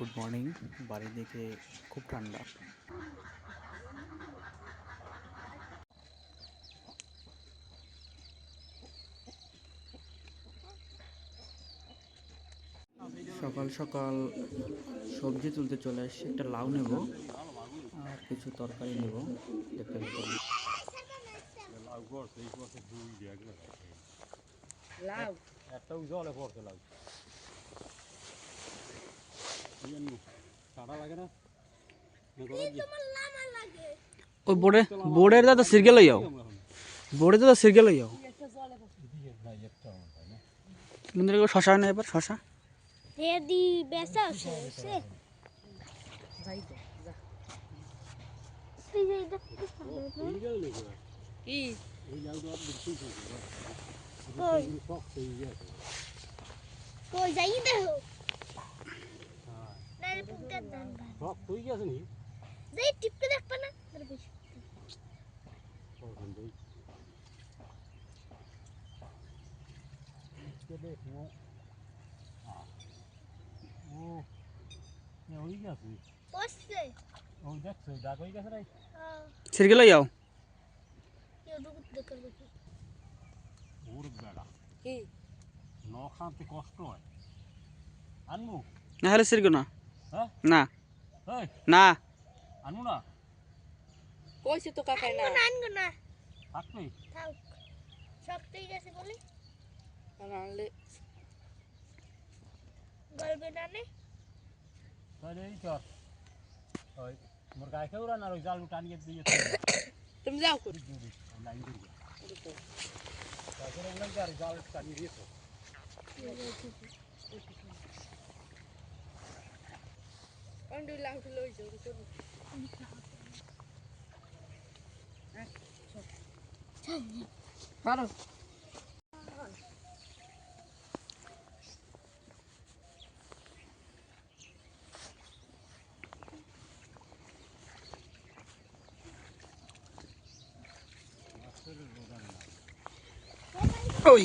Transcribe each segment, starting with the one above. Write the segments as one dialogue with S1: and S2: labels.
S1: Good morning বাড়ির দিকে খুব ঠান্ডা। সকাল সকাল সবজি তুলতে চলে এসেছি। একটা লাউ নেব আর কিছু তরকারি নেব। দেখতে পাচ্ছি।
S2: লাউ
S3: একটাও জলে লাগে না
S1: ওই বোর্ডে বোর্ডের দাদা সিরকে লই যাও। বোর্ডে দাদা সিরকে লই যাও। এগুলো শশা হয় না এবার শশা।
S4: Ready, beça,
S2: যাই তো
S4: đàn bà.
S3: সব তুই গেছে নি
S4: Giấy tip cái đẹp না Darbis.
S3: ওখান থেকে দেখো ও ওই গেছে
S4: Poste.
S3: ওই দেখছো ডাক হয়ে গেছে রে
S4: Ah,
S1: সিরকে লই যাও
S4: eu não vou ter que
S3: ওর বেড়া
S2: কি
S3: ন খাতে কষ্ট হয় আনবো
S1: না হলে সিরকে না
S3: হ্যাঁ
S1: না
S3: এই
S1: না
S3: আনব না
S2: কইছে তো কাকাই না
S4: Nan ko na.
S3: থাকবে
S4: Tao. সব ঠিক আছে বলি
S2: আনলে
S4: গলবে না নে
S3: তাহলে এই চর ওই মোর গায়ে কেউ রান আর ওই জাল টানিয়ে দিয়ে
S2: তুমি যাও কর
S3: লাইন দিয়ে তারপরে ওই আর জাল টানিয়ে দিয়েছ
S2: অন্ডু লাউ লই যাও তো পারো
S1: ওই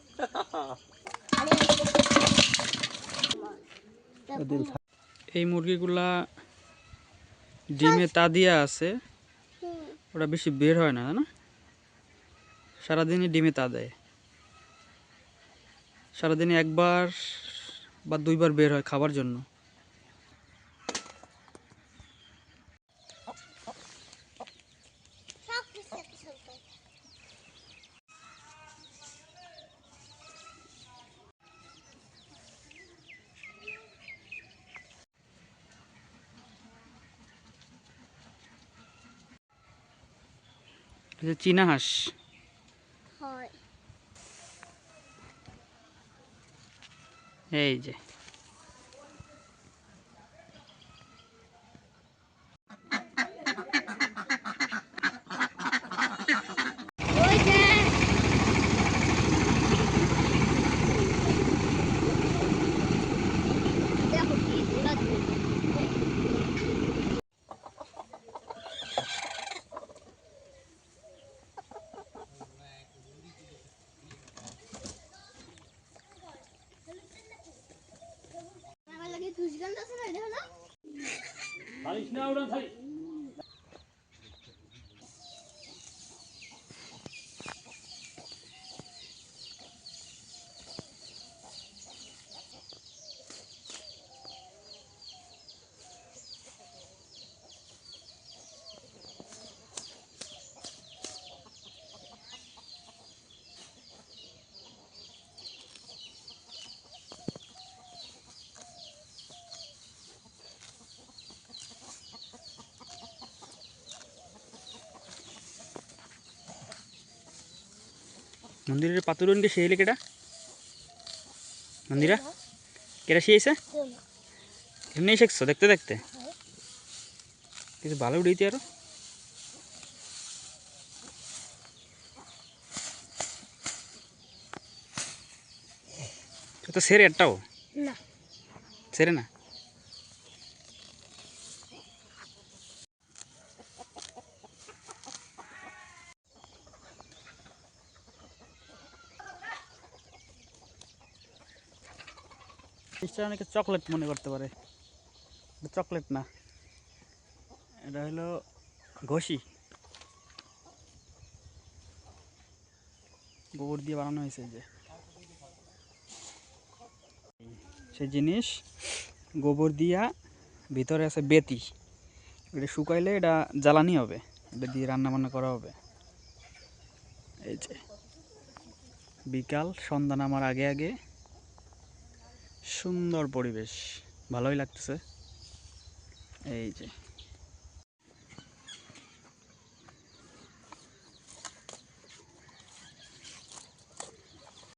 S1: এই মুরগিগুলা ডিমে তা দিয়া আছে। ওরা বেশি বের হয় না না? সারাদিনই ডিমে তা দেয়। সারাদিনে একবার বা দুইবার বের হয় খাবার জন্য। এই চীনা হাঁস। এই যে
S4: ওই যে দেখো কি ওরা আমার লাগে দুশ গান আছে না দেখো না
S3: খাইস
S1: মন্দিরের পাতুরনকে শিয়াইলে কেটা মন্দিরা? কেটা শিয়াইছে এমনি শিখছো দেখতে দেখতে? কিছু ভালো উড়িতে আরও? তো সেরে একটাও?
S4: না।
S1: সেরে না? জিনিসটা অনেকে চকলেট মনে করতে পারে। চকলেট না। এটা হলো ঘষি। গোবর দিয়ে বানানো হয়েছে যে। সেই জিনিস গোবর দিয়া ভিতরে আছে বেতি। এটা শুকাইলে এটা জ্বালানি হবে। এটা দিয়ে রান্না বান্না করা হবে। এই যে। বিকাল সন্ধ্যা নামার আগে আগে। সুন্দর পরিবেশ। ভালোই লাগতেছে। এই যে।